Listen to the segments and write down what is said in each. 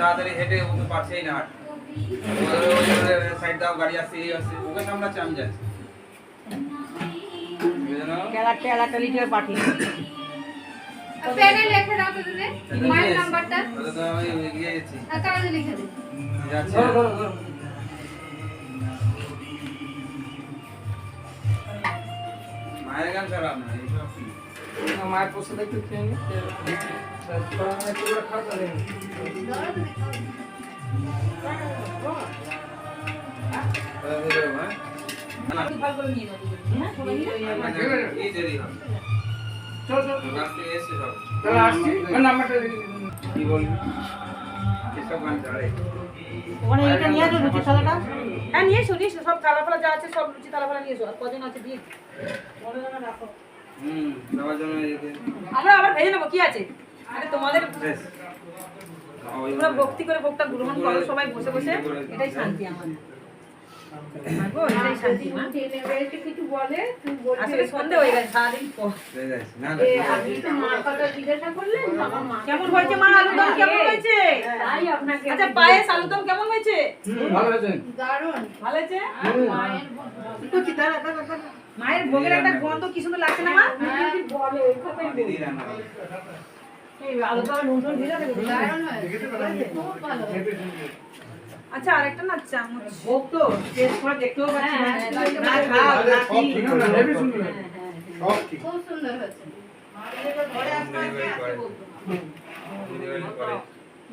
তাড়াতাড়ি হেঁটে ও তো পারছেই না সাইড দাও গাড়ি আসছে এই আসছে। ওকে সামলাচ্ছে আমি যাচ্ছি। বুঝলো? এলাকা লিটার পাঠিয়ে পেনে লিখে দাও তো দিদি। মায়ের নাম্বারটা। তো আমি এগিয়ে গেছি আর কাগজে লিখে দে যাচ্ছি। ধরো, ধরো, ধরো। মায়ের গান খারাপ না? মায়ের প্রসাদ একটু খেয়ে নি হ্যাঁ? হ্যাঁ। কি বলবি? এসব গান ছাড়ে। ওখানে এটা নিয়ে আসো লুচি থালাটা? হ্যাঁ নিয়ে এসো নিয়ে এসো সব থালা ফালা যা আছে সব লুচি থালা ফালা নিয়ে এসো। আর কজন আছে দিয়ে রাখো আমরা আবার ভেজে নেব কি আছে? আরে তোমাদের বেশ। ভক্তি করে ভোগটা গ্রহণ করো সবাই বসে বসে এটাই শান্তি আমার। কেমন হয়েছে মা আলুদম কেমন হয়েছে? আচ্ছা পায়েস আলুদম কেমন হয়েছে? ভালো হয়েছে। দারুণ। ভালো হয়েছে? মায়ের মায়ের ভোগের একটা গন্ধ কি সুন্দর লাগছে না মা? হ্যাঁ, আলুদম নুন ভিজা দেবে দারুণ হয়েছে খুব ভালো। আচ্ছা আরেকটা না চামচ। ভোগ তো টেস্ট করে দেখতেও পাচ্ছি না। না খাও সব ঠিক। হয়েছে। খুব সুন্দর হয়েছে ডেলিভারি করে। ডেলিভারি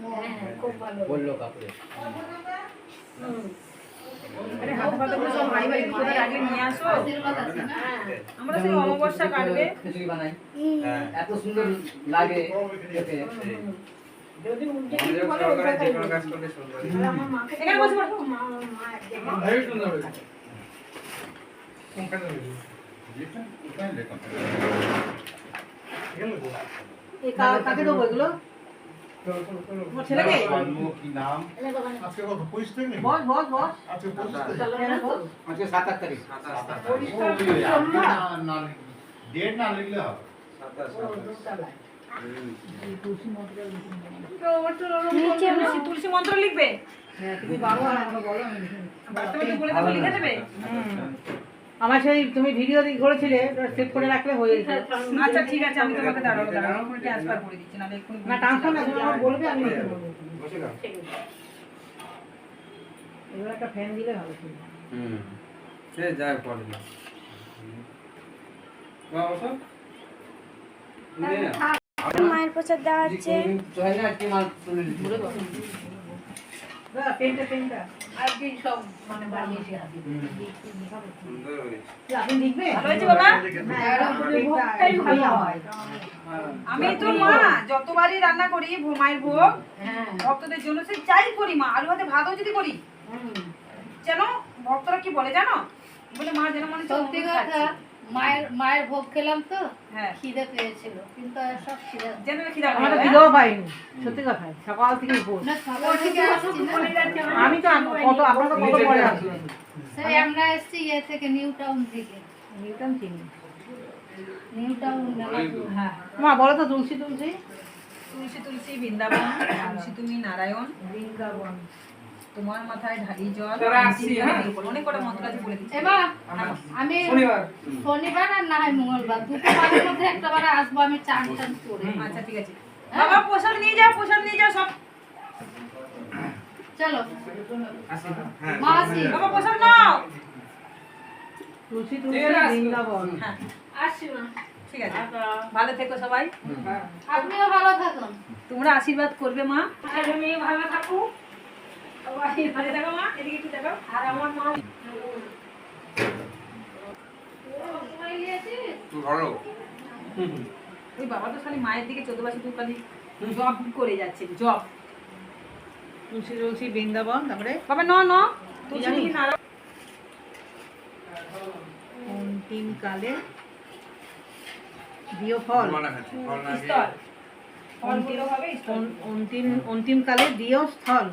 হ্যাঁ খুব ভালো বলল কাকুরে। আরে হাতে ফাতে করে সব ভাই ভাই কোথায় আগে নিয়ে আসো? না? আমরা সেই অমাবস্যা কাটবে। খিচুড়ি বানাই। হ্যাঁ। এত সুন্দর লাগে কাকে দেবো এগুলো আজকে তারিখ তারিখ তারিখ সাতাশ, সাতাশ, ডেট না লিখলে হবে। তুলসী মন্ত্র লিখবে হ্যাঁ, আমার সেই তুমি ভিডিও দিয়ে করেছিলে সেভ করে রাখলে হয়ে যেত আচ্ছা ঠিক আছে আমি তোমাকে দাঁড়াবো দাঁড়াবো করে ট্রান্সফার করে দিচ্ছি না ট্রান্সফার না তুমি আমার বলবে আমি লিখে দেবো বসে যাও। এবার একটা ফ্যান দিলে ভালো ছিল হুম। সে যায় পরে না। বাবা। মায়ের প্রসাদ দেওয়া হচ্ছে। আমি তো মা যতবারই রান্না করি মায়ের ভোগ ভক্তদের জন্য সে চাই করি মা আলু ভাতে ভাতও যদি করি যেন ভক্তরা কি বলে জানো? বলে মা যেন মানে সত্যি কথা। মায়ের মায়ের ভোগ খেলাম তো হ্যাঁ। খিদে পেয়েছিল। কিন্তু সব খিদে। যেন খিদা আমরা তো পাইনি সত্যি কথা সকাল থেকে। আমি তো কত আপনারা তো কত পরে আসবেন? সেই আমরা এসেছি ইয়ে থেকে নিউ টাউন থেকে। চিনি নিউ টাউন মেলাপুর হ্যাঁ। মা বলো তো তুলসী তুলসী। তুলসী তুলসী বৃন্দাবন তুলসী তুমি নারায়ণ। বৃন্দাবন। তোমার মাথায় ঢালি জল হ্যাঁ? অনেক কটা মন্ত্র আছে বলে দিচ্ছি। এবার আমি শনিবার। শনিবার আর না হয় মঙ্গলবার। দুটো বারের মধ্যে একটা বারে আসব আমি চান টান করে। আচ্ছা ঠিক আছে। বাবা প্রসাদ নিয়ে যাও প্রসাদ নিয়ে যাও সব। চলো। হ্যাঁ। মা আসি। বাবা প্রসাদ নাও। তুলসী তুলসী বৃন্দাবন। হ্যাঁ। আসছি না ঠিক আছে। ভালো থেকো সবাই। আপনিও ভালো থাকুন। তোমরা আশীর্বাদ করবে মা। ভালো থাকুক। ওই বাবা তো খালি মায়ের দিকে চোদ্দ বছর তুই খালি জব করে যাচ্ছে। জব তুলসী তুলসী বৃন্দাবন তারপরে বাবা ন ন। তুলসী জানি। অন্তিম কালে দিও ফল। অন্তিম অন্তিম কালে দিও স্থল।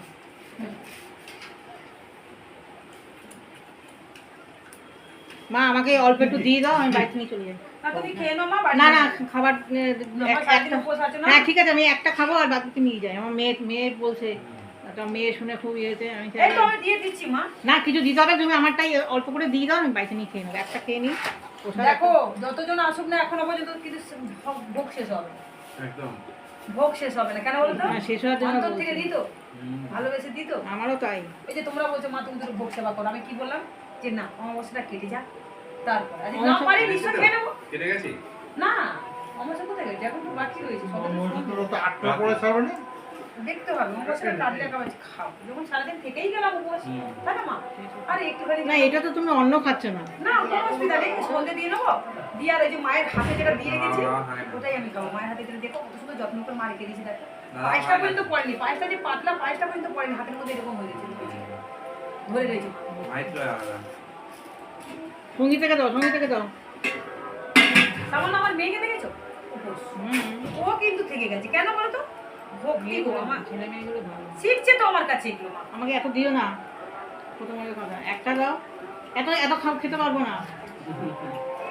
মা আমাকে অল্প একটু দিয়ে দাও আমি বাড়িতে নিয়ে চলে যাই। একটা মেয়ে শুনে খুব ইয়েতে না কিছু দিতে হবে তুমি আমারটাই অল্প করে দিয়ে দাও আমি খেয়ে একটা খেয়ে নিই দেখো যতজন আসুক না একদম। ভোগ শেষ হবে না। কেন বলো তো? হ্যাঁ, শেষ হওয়ার জন্য অন্তর থেকে দিত? ভালোবেসে দিত? আমারও তাই। ওই যে তোমরা বলছো মা তুমি দুটো ভোগ সেবা করো। আমি কি বললাম? যে না অমাবস্যাটা কেটে যা তারপর। আজ না পারি নিশ্চয় খেয়ে নেব? কেটে গেছে? না অমাবস্যা কোথায় গেছে? এখন তো বাকি রয়েছে সবে তো আটটা পড়ে ছাড়বে না? দেখতে হবে খাও। যখন সারাদিন থেকেই গেলাম উপবাস তাই না মা? আরে একটুখানি না এটা তো তুমি অন্য খাচ্ছ না। না কোনো অসুবিধা নেই সন্ধে দিয়ে নেব। দিয়ে আর ওই যে মায়ের হাতে যেটা দিয়ে হ্যাঁ, হ্যাঁ। ওটাই আমি খাব। মায়ের হাতে যেটা দেখো কত সুন্দর যত্ন করে মা রেখে দিয়েছি দেখো। পায়েসটা হয় পর্যন্ত পড়েনি পায়েসটা যে পাতলা পায়েসটা পর্যন্ত পড়েনি হাতের মধ্যে এরকম হয়ে গেছে ধরে রয়েছে থেকে দাও সঙ্গী থেকে দাও। সামান্য আমার মেয়েকে দেখেছ? ও কিন্তু থেকে গেছে। কেন বলো তো? ভক্তি গো আমার। ছেলে মেয়েগুলো ভালো। শিখছে তো আমার কাছে। এগুলো মা আমাকে এত দিও না। কথা একটা দাও। এত এত খেতে পারব না।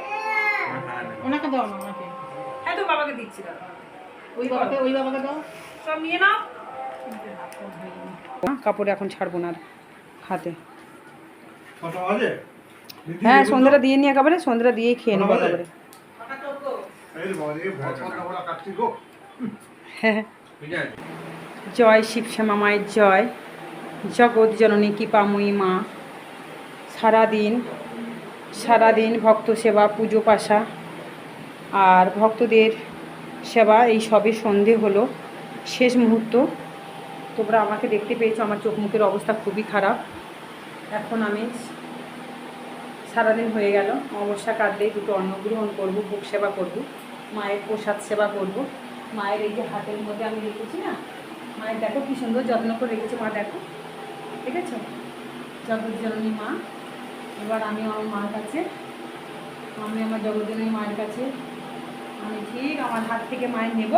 হ্যাঁ ওনাকে দাও না ওনাকে। হ্যাঁ তো বাবাকে দিচ্ছি দাদা। ওই বাবাকে ওই বাবাকে দাও। সব নিয়ে নাও। কাপড় এখন ছাড়বো না আর হাতে। হ্যাঁ সন্ধ্যাটা দিয়ে নিয়ে একেবারে সন্ধ্যাটা দিয়েই খেয়ে নেব একেবারে। হ্যাঁ আছে জয় শিবশ্যামা মায়ের জয়। জগৎ জননী কৃপাময়ী মা। সারাদিন সারাদিন ভক্ত সেবা, পুজো পাশা। আর ভক্তদের সেবা এই সবে সন্ধে হলো, শেষ মুহূর্ত। তোমরা আমাকে দেখতে পেয়েছ, আমার চোখ মুখের অবস্থা খুবই খারাপ। এখন আমি সারাদিন হয়ে গেল অবস্থা কাটলেই দুটো অন্নগ্রহণ করব, ভোগ সেবা করব, মায়ের প্রসাদ সেবা করব। মায়ের এই যে হাতের মধ্যে আমি রেখেছি না, মায়ের দেখো কি সুন্দর যত্ন করে রেখেছে মা, দেখো ঠিক আছে জগৎজননী মা, এবার আমি আমার মার কাছে, আমি আমার জগৎজননী মায়ের কাছে, আমি ঠিক আমার হাত থেকে মায়ের নেব,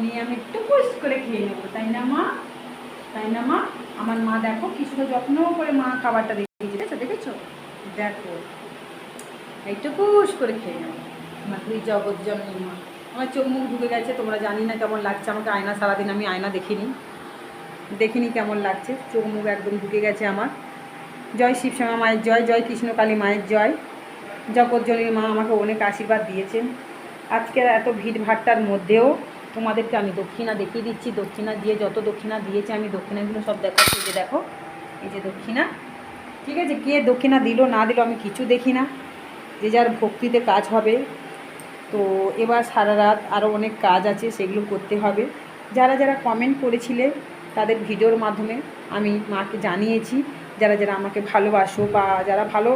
নিয়ে আমি টুকুস করে খেয়ে নেব, তাই না মা? তাই না মা? আমার মা দেখো কি সুন্দর যত্ন করে মা খাবারটা রেখেছে দেখেছ? দেখেছ? দেখো এইটুকুস করে খেয়ে নেব, আমার দুই জগৎ জননী মা। আমার চোখ মুখ ঢুকে গেছে, তোমরা জানি না কেমন লাগছে। আমাকে আয়না সারাদিন আমি আয়না দেখিনি। দেখিনি কেমন লাগছে। চোখ মুখ একদম ঢুকে গেছে আমার। জয় শিবশ্যামা মায়ের জয় জয় কৃষ্ণকালী মায়ের জয়। জগৎজনীর মা আমাকে অনেক আশীর্বাদ দিয়েছেন। আজকের এত ভিড় ভাট্টার মধ্যেও তোমাদেরকে আমি দক্ষিণা দেখিয়ে দিচ্ছি। দক্ষিণা দিয়ে যত দক্ষিণা দিয়েছে, আমি দক্ষিণাগুলো সব দেখাচ্ছি যে দেখো, এই যে দক্ষিণা। ঠিক আছে, কে দক্ষিণা দিল না দিল আমি কিছু দেখি না। যে যার ভক্তিতে কাজ হবে। তো এবার সারা রাত আরও অনেক কাজ আছে, সেগুলো করতে হবে। যারা যারা কমেন্ট করেছিলে তাদের ভিডিওর মাধ্যমে আমি মাকে জানিয়েছি, যারা যারা আমাকে ভালোবাসো বা যারা ভালো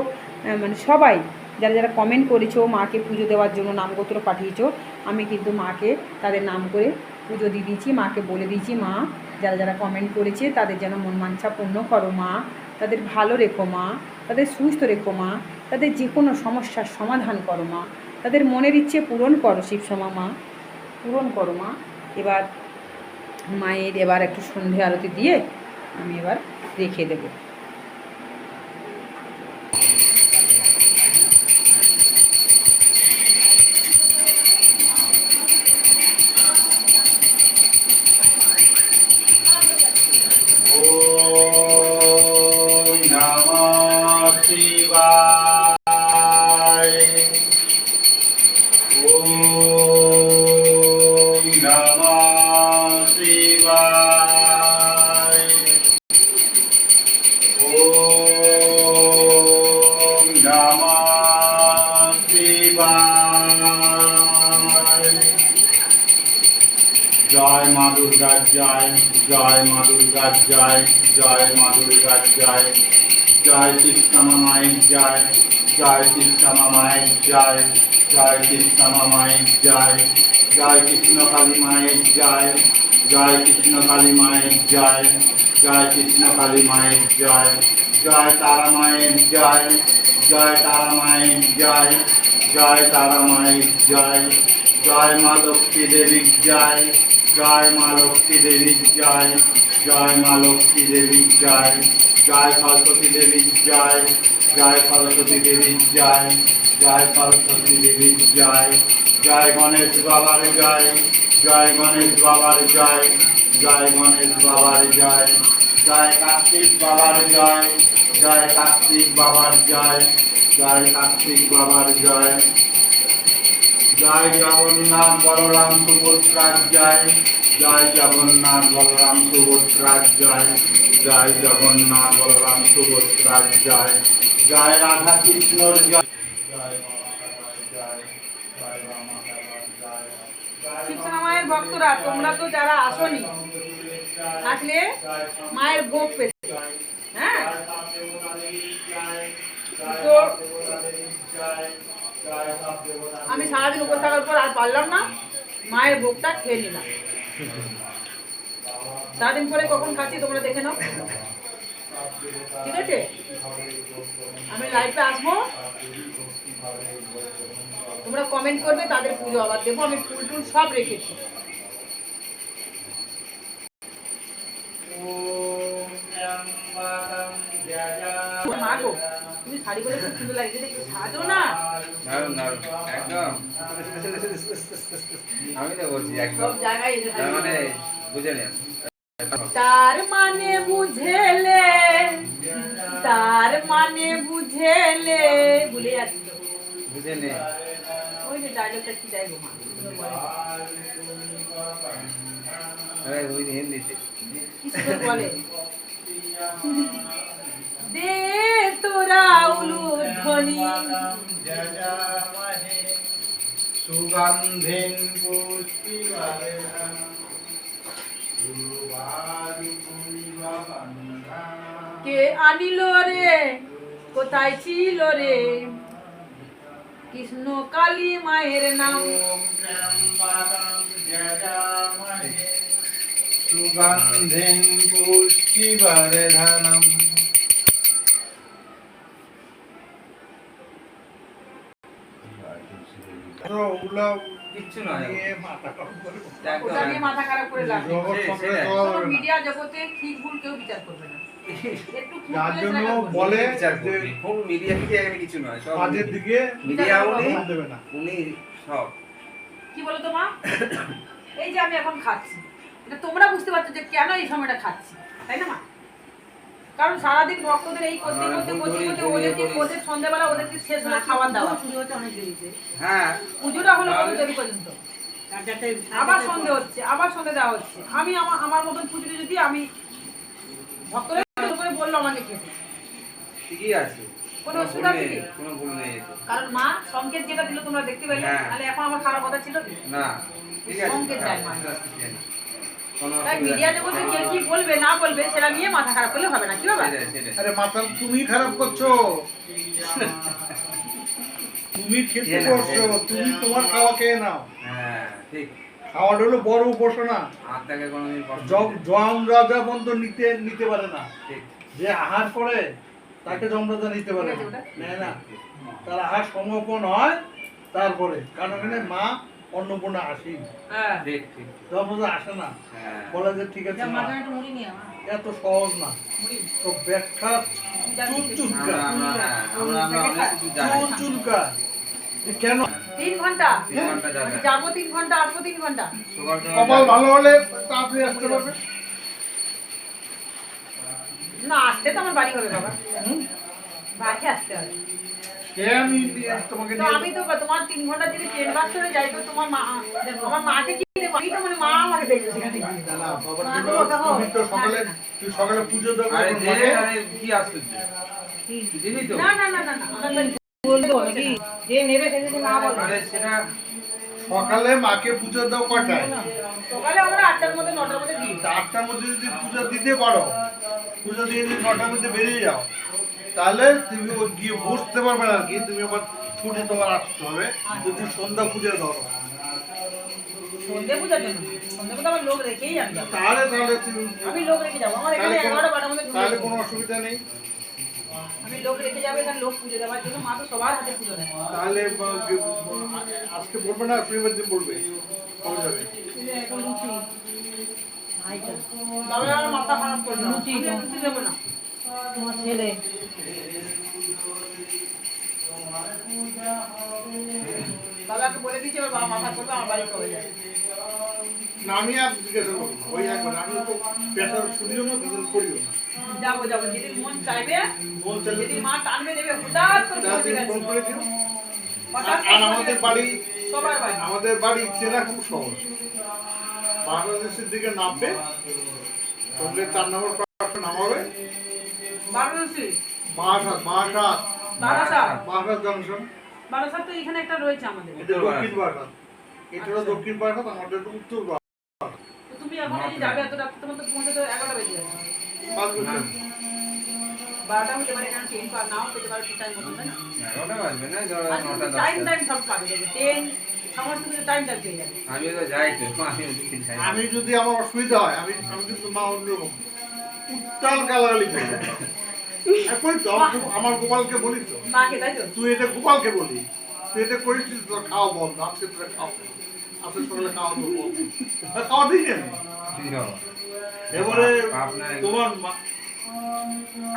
মানে সবাই যারা যারা কমেন্ট করেছ, মাকে পুজো দেওয়ার জন্য নামগোত্র পাঠিয়েছো, আমি কিন্তু মাকে তাদের নাম করে পুজো দিয়ে দিয়েছি, মাকে বলে দিয়েছি, মা, যারা যারা কমেন্ট করেছে তাদের যেন মন মাঞ্ছা পূর্ণ করো মা, তাদের ভালো রেখো মা, তাদের সুস্থ রেখো মা, তাদের যে কোনো সমস্যার সমাধান করো মা। তাদের মনের ইচ্ছে পূরণ করো শিবসমা মা, পূরণ করো মা। এবার মায়ের এবার একটু সন্ধে আরতি দিয়ে আমি এবার রেখে দেবো। জয় মা দুর্গার জয় জয় মা দুর্গার জয় জয় মা দুর্গার জয় জয় কৃষ্ণমা মায়ের জয় জয় কৃষ্ণমা মায়ের জয় জয় কৃষ্ণমা মায়ের জয় জয় কৃষ্ণ কালী মায়ের জয় জয় কৃষ্ণ কালী মায়ের জয় জয় কৃষ্ণ কালী মায়ের জয় জয় তারা মায়ের জয় জয় তারা মায়ের জয় জয় তারা মায়ের জয় জয় মা লক্ষ্মী দেবীর জয় জয় মা লক্ষ্মী দেবীর জয় জয় মা লক্ষ্মী দেবীর জয় জয় সরস্বতী দেবী জয় জয় সরস্বতী দেবী জয় জয় সরস্বতী দেবী জয় জয় গণেশ বাবার জয় জয় গণেশ বাবার জয় জয় গণেশ বাবার জয় জয় কার্তিক বাবার জয় জয় কার্তিক বাবার জয় জয় কার্তিক বাবার জয় জয় জগন্নাথ বলরাম সুভদ্রার জয়। জয় জগন্নাথ বলরাম সুভদ্রার জয়। জয় জগন্নাথ বলরাম সুভদ্রার জয়। জয় রাধা কৃষ্ণর জয়। জয় মহাকাল জয়। জয় রামাকাল জয়। শিবসেনা মায়ের ভক্তরা তোমরা তো যারা আসনি আসলে মায়ের ভোগ পেতে। হ্যাঁ? তো আমি সারাদিন উপর থাকার পর আর পারলাম না মায়ের ভোগটা খেয়ে নিলাম। সারাদিন পরে কখন খাচ্ছি তোমরা দেখে নাও। ঠিক আছে? আমি লাইফে আসব। তোমরা কমেন্ট করবে তাদের পুজো আবার দেবো আমি ফুল টুল সব রেখেছি। মা গো। তুমি শাড়ি খুব সুন্দর লাগছে দেখতে সাজো না। দারুণ দারুণ। একদম। আমি তো বলছি একদম। সব জায়গায় তার মানে বুঝে নেন তার মানে বুঝেলে তার মানে বুঝেলে ভুলে যাচ্ছি বুঝে নে। ওই যে ডায়লগটা কি যাই গো মা? আরে ওই হিন্দিতে। কি বলে। দে তোরা সুগন্ধিন পুষ্টিবারে গুরুবারি পুরিবাবন্ধা কে আনিল রে? কোথায় ছিল রে? কৃষ্ণ কালী মায়ের নাম। সুগন্ধিন পুষ্টিবর্ধনম কিচ্ছু নয়। ওটা নিয়ে মাথা খারাপ করে লাভ নেই। সে- সেটাই। মিডিয়া জগতে ঠিক ভুল কেউ বিচার করবে না। যার জন্য বলে যে কোন মিডিয়া থেকে কিছু নয় সব কাজের দিকে মিডিয়া উনি দেবে না। উনি সব। কি বলো তো মা? এই যে আমি এখন খাচ্ছি। এটা তোমরা বুঝতে পারছ যে কেন এই সময়টা খাচ্ছি। তাই না মা? কারণ সারাদিন ভক্তদের এই করতে করতে করতে করি, করতে করি, ওদেরকে ওদের সন্ধ্যাবেলা ওদেরকে শেষ হলে খাবার দাওয়া। হচ্ছে অনেক দেরিতে। হ্যাঁ। পুজোটা হলো কত দেরি পর্যন্ত? আবার সন্ধে হচ্ছে আবার সন্ধে দেওয়া হচ্ছে। আমি আমার আমার মতন পুজো যদি আমি ভক্তরা করে বলল আমাকে খেতে। ঠিকই আছে। কোনো অসুবিধা নেই, কোনো ভুল নেই। কারণ মা সংকেত যেটা দিল তোমরা দেখতে পেলে হ্যাঁ। তাহলে এখন আমার খারাপ কথা ছিল কি? না ঠিক আছে সংকেত দেয় মা। আস্তে আস্তে খেয়ে নাও। কোনো তাই অসুবিধা মিডিয়া নেই। জগতে কে কি বলবে না বলবে সেটা নিয়ে মাথা খারাপ করলে হবে না কি বাবা সেটাই, সেটাই। আরে মাথা তুমি খারাপ করছ। তুমি খেতে বসছো তুমি তোমার খাওয়া খেয়ে নাও। হ্যাঁ ঠিক। খাওয়াটা হলো বড় উপাসনা। জম জম রাজা বন্ধ নিতে নিতে পারে না। যে আহার করে তাকে জমরাজা নিতে পারে না। না। তার আহার সমাপন হয় তারপরে। কারণ এখানে মা অন্নপূর্ণা আসি। হ্যাঁ। আসে না? হ্যাঁ। বলে যে ঠিক আছে এত সহজ না। তো ব্যাখ্যা চুল চুলকা হ্যাঁ, চুল চুলকা কেন? তিন ঘণ্টা। তিন ঘণ্টা যাবে আমি যাব তিন ঘণ্টা আসব তিন ঘণ্টা। সকাল সকাল কপাল ভালো হলে তাড়াতাড়ি আসতে পারবে। না আসতে তো আমার বাড়ি হবে বাবা। বাড়ি আসতে হবে। আমি তোমাকে আমি তো তোমার তিন ঘণ্টা যদি ট্রেন বাস করে যাই তো তোমার মা আমার মাকে কি দেবো? আমি তো মানে মা আমাকে দেখবে সেখানে গিয়ে। না, না, বাবার মা জন্য তো কথা হোক। তুমি তো সকালে তুই সকালে পুজো দেবে আরে মাকে। কি আসছে না না না না না। আমার বাড়ি- বলব নাকি? যে নেবে সে যদি না বলে সেটা সকালে মাকে পুজো দাও কটায়? সকালে আমরা আটটার মধ্যে নটার মধ্যে দিই। আটটার মধ্যে যদি পুজো দিতে পারো পুজো দিয়ে যদি নটার মধ্যে বেরিয়ে যাও তাহলে তুমি গিয়ে বসতে পারবে না আর কি তুমি আবার ছুটে তোমার আসতে হবে। যদি সন্ধ্যা পুজো যাব। তাহলে তাহলে তুমি আমি লোক রেখে যাব। আমার এখানে তাহলে কোনো- অসুবিধা নেই। আমি লোক রেখে যাব এখানে লোক পুজো দেওয়ার জন্য মা তো সবার হাতে পুজো দেয় তাহলে আজকে বলবে না শনিবার দিন বলবে। কবে যাবে? মাথা খারাপ করবে না। তোমার ছেলে। বাবাকে বলে দিয়েছি এবার বাবা মাথা করবে আমার বাড়ি কবে যাবে না আমি আর জিজ্ঞাসা করব ওই একবার আমি তো পেশার শুনিও না তাদের করিও না। যাব যাব যেদিন মন চাইবে মন চাইলে যেদিন মা টানবে দেবে হঠাৎ করে চার পৌঁছে দিন গেছি। ফোন করে দিও আর আমাদের বাড়ি সবার বাড়ি। আমাদের বাড়ি চেনা খুব সহজ। বাংলাদেশের দিকে নামবে তাহলে চার নম্বর নামাবে। বারাণসী মহাসাত মহাসাত বারাসাত। মহাসাত জংশন। বারাসাত তো এখানে একটা রয়েছে আমাদের। এটা দক্ষিণ বারাসাত। এটা দক্ষিণ বারাসাত আমাদের উত্তর বারাসাত। তুমি এখন এই যাবে এত রাত তোমার তো পৌঁছে তো এগারোটা বেজে যাবে। বারোটা হতে পারে কারণ ট্রেন পার নাও পেতে পারে টাইম মতো তাই না? এগারোটা বাজবে না ধরো নটা টাইম টাইম সব পাবে ট্রেন সমস্ত কিছু টাইমটা পেয়ে যাবে। আমিও তো যাই তো আমি যাই আমি যদি আমার অসুবিধা হয় আমি আমি কিন্তু মা অন্যরকম। উত্তাল গালাগালি করি এখন তো আমার- আমার গোপালকে বলি তো। তাই তো? তুই এটা গোপালকে বলি। তুই এটা করেছিস তোর খাওয়া বন্ধ। আজকে তোরা খাও আজকে সকালে খাওয়া তো খাওয়া দিই না আমি। এবারে তোমার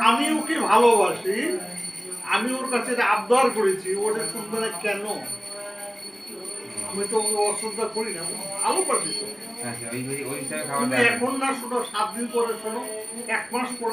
আমি ওকে ভালোবাসি। আমি ওর কাছে এটা আবদার করেছি। ওটা না কেন? আমি তো অশ্রদ্ধা করি না। ভালোবাসি তো। আচ্ছা এখন না শোনো সাত দিন পরে শোনো। এক মাস পরে